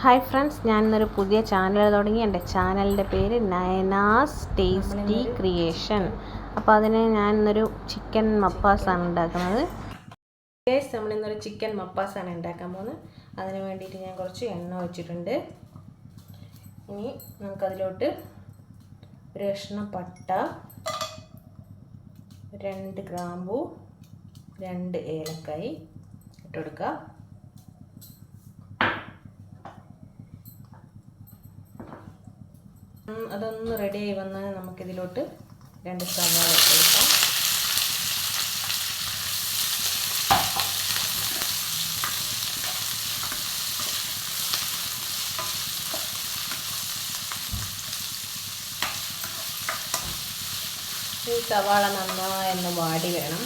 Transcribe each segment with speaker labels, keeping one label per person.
Speaker 1: Hi friends ഞാൻ ഇന്നൊരു പുതിയ ചാനൽ തുടങ്ങി. എന്റെ ചാനലിന്റെ പേര് നയനാസ് ടേസ്റ്റി ക്രിയേഷൻ അപ്പോൾ അതിന് ഞാൻ ഇന്നൊരു ചിക്കൻ മപ്പാസാണ് ഉണ്ടാക്കുന്നത്. ഗേസ് നമ്മളിന്നൊരു ചിക്കൻ മപ്പാസാണ് ഉണ്ടാക്കാൻ പോകുന്നത്. അതിന് വേണ്ടിയിട്ട് ഞാൻ കുറച്ച് എണ്ണ വെച്ചിട്ടുണ്ട് ഇനി നമുക്കതിലോട്ട് ഒരു കഷ്ണം പട്ട രണ്ട് ഗ്രാമ്പു രണ്ട് ഏലക്കായി ഇട്ടുകൊടുക്കുക അതൊന്ന് ആയി വന്നാൽ നമുക്കിതിലോട്ട് രണ്ട് സവാള ഈ സവാള നന്നായി ഒന്ന് വാടി വേണം.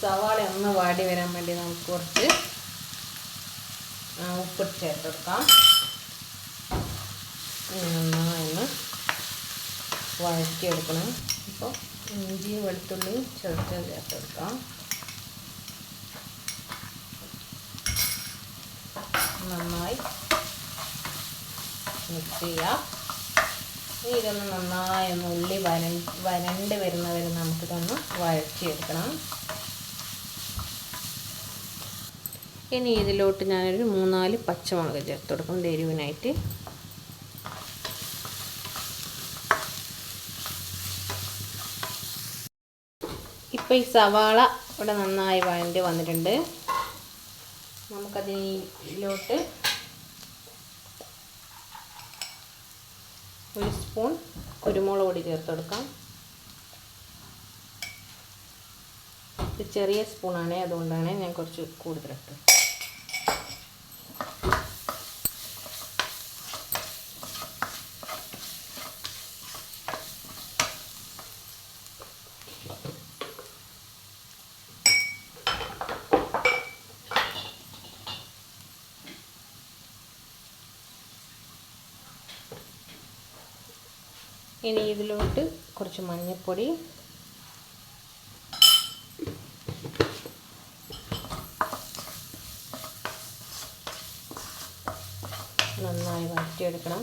Speaker 1: സവാള ഒന്ന് വാടി വരാൻ വേണ്ടി നമുക്ക് കുറച്ച് ഉപ്പിട്ട് ചേർത്തെടുക്കാം. നന്നായൊന്ന് നന്നായി വഴറ്റിയെടുക്കണം. അപ്പോൾ ഇഞ്ചിയും വെളുത്തുള്ളിയും ചേർത്ത് ചേർത്തെടുക്കാം. നന്നായി മിക്സ് ചെയ്യാം. ഇനി ഇതൊന്ന് നന്നായി ഒന്ന് ഉള്ളി വര വരണ്ട് വരുന്നവരെ നമുക്കിതൊന്ന് വഴറ്റിയെടുക്കണം. ഇനി ഇതിലോട്ട് ഞാനൊരു മൂന്നാൽ പച്ചമുളക് ചേർത്ത് കൊടുക്കും. എരിവിനായിട്ട്. ഇപ്പോൾ ഈ സവാള ഇവിടെ നന്നായി വഴണ്ടി വന്നിട്ടുണ്ട്. നമുക്കതിലോട്ട് ഒരു സ്പൂൺ കുരുമുളക് പൊടി ചേർത്ത് കൊടുക്കാം. ഇത് ചെറിയ സ്പൂണാണ് അതുകൊണ്ടാണ് ഞാൻ കുറച്ച് കൂടുതലിട്ട് ഇനി ഇതിലോട്ട് കുറച്ച് മഞ്ഞൾപ്പൊടി നന്നായി വഴറ്റിയെടുക്കണം.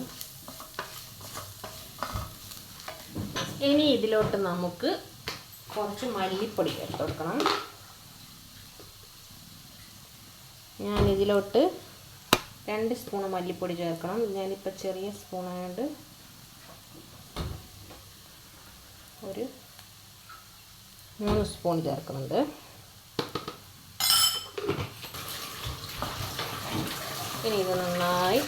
Speaker 1: ഇനി ഇതിലോട്ട് നമുക്ക് കുറച്ച് മല്ലിപ്പൊടി ചേർത്ത് കൊടുക്കണം. ഞാൻ ഇതിലോട്ട് രണ്ട് സ്പൂൺ മല്ലിപ്പൊടി ചേർക്കണം. ഞാനിപ്പോൾ ചെറിയ സ്പൂണായതുകൊണ്ട് ഒരു മൂന്ന് സ്പൂൺ ചേർക്കുന്നുണ്ട്. ഇനി ഇത് നന്നായി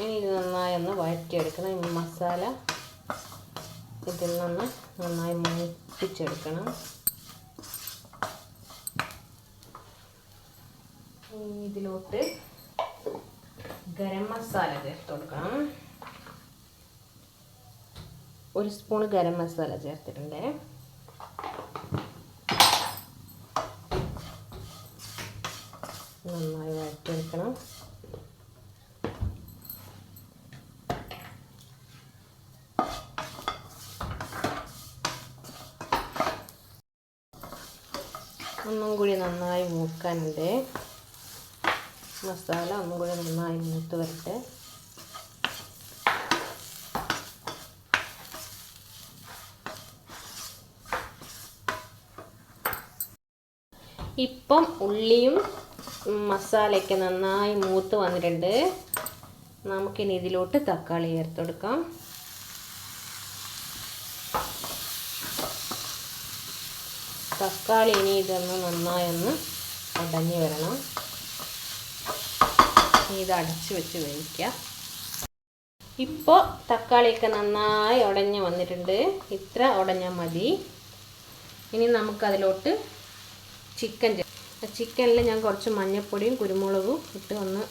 Speaker 1: ഇനി ഇത് നന്നായി ഒന്ന് വഴറ്റിയെടുക്കണം. ഈ മസാല ഇതിൽ നിന്ന് നന്നായി മൂപ്പിച്ചെടുക്കണം. ഇതിലോട്ട് ഗരം മസാല ചേർത്ത് കൊടുക്കണം. ഒരു സ്പൂൺ ഗരം മസാല ചേർത്തിട്ടുണ്ട്. നന്നായി വഴറ്റിയെടുക്കണം. ഒന്നും കൂടി നന്നായി മൂക്കാനുണ്ട്. മസാല ഒന്നും കൂടി നന്നായി മൂത്ത് വരട്ടെ. ഇപ്പം ഉള്ളിയും മസാലയൊക്കെ നന്നായി മൂത്ത് വന്നിട്ടുണ്ട്. നമുക്കിനി ഇതിലോട്ട് തക്കാളി ചേർത്തെടുക്കാം. തക്കാളി ഇനി ഇതൊന്ന് നന്നായി ഒന്ന് ഉടഞ്ഞു വരണം. ഇത് അടച്ചു വെച്ച് വേവിക്കുക ഇപ്പോൾ തക്കാളിയൊക്കെ നന്നായി ഉടഞ്ഞ് വന്നിട്ടുണ്ട്. ഇത്ര ഉടഞ്ഞാൽ മതി. ഇനി നമുക്കതിലോട്ട് ചിക്കൻ ചിക്കനിൽ ഞാൻ കുറച്ച് മഞ്ഞൾപ്പൊടിയും കുരുമുളകും ഇട്ട് ഒന്ന്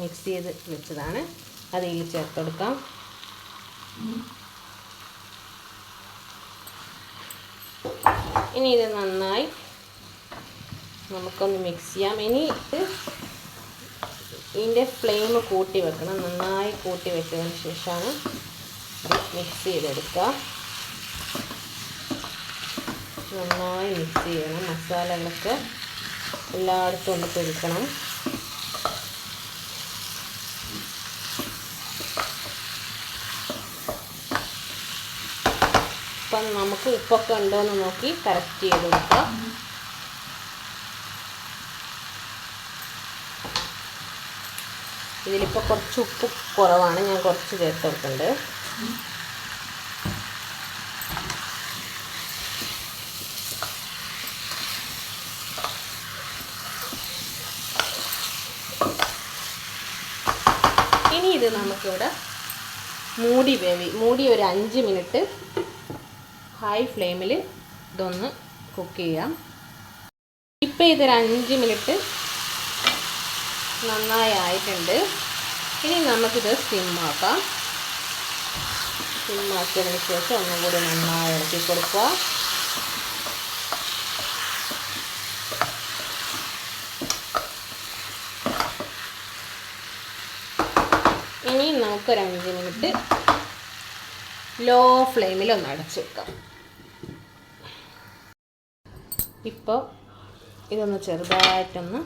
Speaker 1: മിക്സ് ചെയ്ത് വെച്ചതാണ്. അത് ചേർത്ത് കൊടുക്കാം. ഇനി ഇത് നന്നായി നമുക്കൊന്ന് മിക്സ് ചെയ്യാം. ഇനി ഇത് ഇതിന്റെ ഫ്ലെയിം കൂട്ടി വെക്കണം. നന്നായി കൂട്ടി വെച്ചതിന് ശേഷമാണ് മിക്സ് ചെയ്തെടുക്കുക. നന്നായി മിക്സ് ചെയ്യണം. മസാലകളൊക്കെ എല്ലായിടത്തും ഒന്ന് പൊരിക്കണം. അപ്പം നമുക്ക് ഉപ്പൊക്കെ ഉണ്ടോ എന്ന് നോക്കി കറക്റ്റ് ചെയ്ത് കൊടുക്കാം. ഇതിലിപ്പോൾ കുറച്ച് ഉപ്പ് കുറവാണ്. ഞാൻ കുറച്ച് ചേർത്ത് കൊടുക്കുന്നുണ്ട്. ഇത് നമുക്കിവിടെ മൂടി വേവി മൂടി ഒരു അഞ്ച് മിനിറ്റ് ഹൈ ഫ്ലെയിമിൽ ഇതൊന്ന് കുക്ക് ചെയ്യാം. ഇപ്പം ഇതൊരു അഞ്ച് മിനിറ്റ് നന്നായി ആയിട്ടുണ്ട്. ഇനി നമുക്കിത് സിമ്മാക്കാം സിമ്മാക്കിയതിന് ശേഷം ഒന്നും കൂടി നന്നായി ഇറക്കി കൊടുക്കുക. ഇനി നമുക്കൊരു അഞ്ച് മിനിറ്റ് ലോ ഫ്ലെയിമിൽ ഒന്ന് അടച്ചു വെക്കാം. ഇപ്പോൾ ഇതൊന്ന് ചെറുതായിട്ടൊന്ന്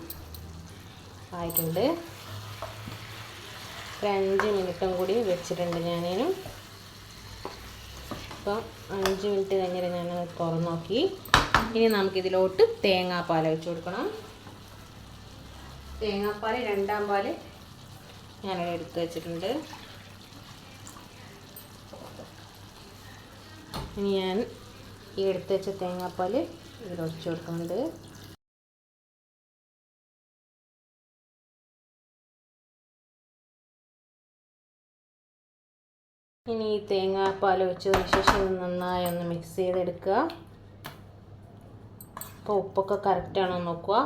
Speaker 1: ആയിട്ടുണ്ട്. ഒരു അഞ്ച് മിനിറ്റും കൂടി വെച്ചിട്ടുണ്ട് ഞാനേനും ഇപ്പോൾ അഞ്ച് മിനിറ്റ് കഴിഞ്ഞിട്ട് ഞാൻ തുറന്നു നോക്കി. ഇനി നമുക്കിതിലോട്ട് തേങ്ങാപ്പാൽ വെച്ച് കൊടുക്കണം. തേങ്ങാപ്പാൽ രണ്ടാം പാൽ ഞാനിവിടെ എടുത്ത് വെച്ചിട്ടുണ്ട്. ഇനി ഞാൻ ഈ എടുത്ത് വെച്ച തേങ്ങാപ്പാൽ ഒഴിച്ചു കൊടുക്കുന്നുണ്ട്. ഇനി ഈ തേങ്ങാപ്പാൽ ഒഴിച്ചതിന് ശേഷം നന്നായി ഒന്ന് മിക്സ് ചെയ്തെടുക്കുക. അപ്പോൾ ഉപ്പൊക്കെ കറക്റ്റാണോ നോക്കുക.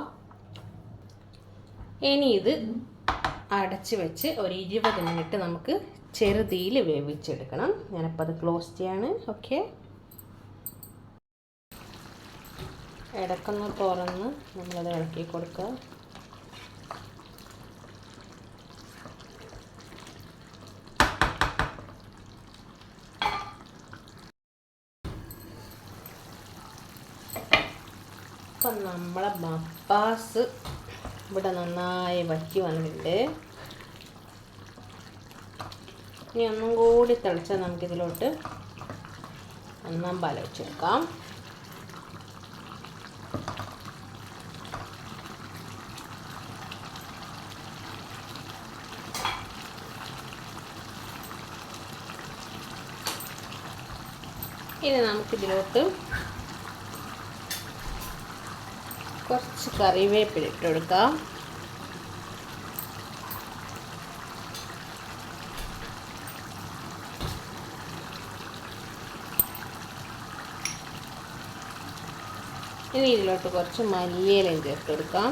Speaker 1: ഇനി ഇത് അടച്ച് വെച്ച് ഒരു ഇരുപത് മിനിറ്റ് നമുക്ക് ചെറുതീയിൽ വേവിച്ചെടുക്കണം. ഞാനിപ്പോൾ അത് ക്ലോസ് ചെയ്യാണ്. ഓക്കെ ഇടക്കൊന്ന് തുറന്ന് നമ്മളത് ഇളക്കി കൊടുക്കുക. അപ്പം നമ്മളെ മപ്പാസ് ഇവിടെ നന്നായി വറ്റി വന്നിട്ടുണ്ട്. ഇനി ഒന്നും കൂടി തിളച്ചാൽ നമുക്കിതിലോട്ട് ഒന്നാം പാൽ വെച്ചെടുക്കാം. ഇനി നമുക്കിതിലോട്ട് കുറച്ച് കറിവേപ്പില ഇട്ട് കൊടുക്കാം. ഇനി ഇതിലോട്ട് കുറച്ച് മല്ലിയിലയും ചേർത്ത് കൊടുക്കാം.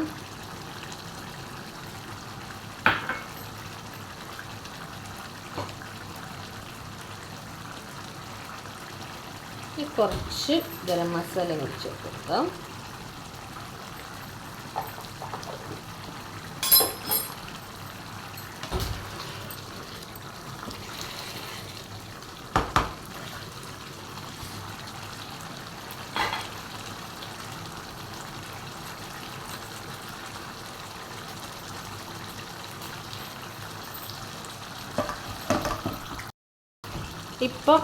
Speaker 1: കുറച്ച് ഗരം മസാല കൂടി ചേർത്ത് ഇപ്പം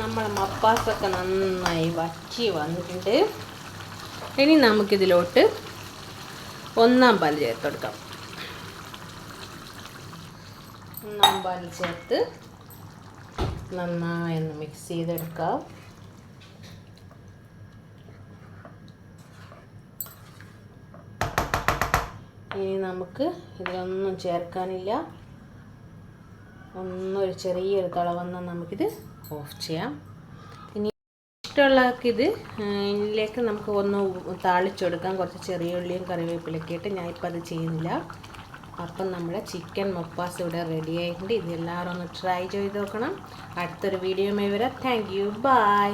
Speaker 1: നമ്മൾ മപ്പാസൊക്കെ നന്നായി വറ്റി വന്നിട്ടുണ്ട്. ഇനി നമുക്കിതിലോട്ട് ഒന്നാം പാൽ ചേർത്ത് കൊടുക്കാം. ഒന്നാം പാൽ ചേർത്ത് നന്നായി ഒന്ന് മിക്സ് ചെയ്തെടുക്കാം. ഇനി നമുക്ക് ഇതിലൊന്നും ചേർക്കാനില്ല. ഒന്നൊരു ചെറിയൊരു തള വന്നാൽ നമുക്കിത് ഓഫ് ചെയ്യാം. ഇനി ഇഷ്ടമുള്ളവർക്ക് ഇത് ഇതിലേക്ക് നമുക്ക് ഒന്ന് താളിച്ചെടുക്കാം. കുറച്ച് ചെറിയ ഉള്ളിയും കറിവേപ്പിലൊക്കെ ഇട്ട് ഞാനിപ്പോൾ അത് ചെയ്യുന്നില്ല. അപ്പം നമ്മുടെ ചിക്കൻ മൊപ്പാസ് ഇവിടെ റെഡി ആയിട്ടുണ്ട്. ഇത് എല്ലാവരും ഒന്ന് ട്രൈ ചെയ്ത് നോക്കണം. അടുത്തൊരു വീഡിയോയുമായി വരാം. Thank you by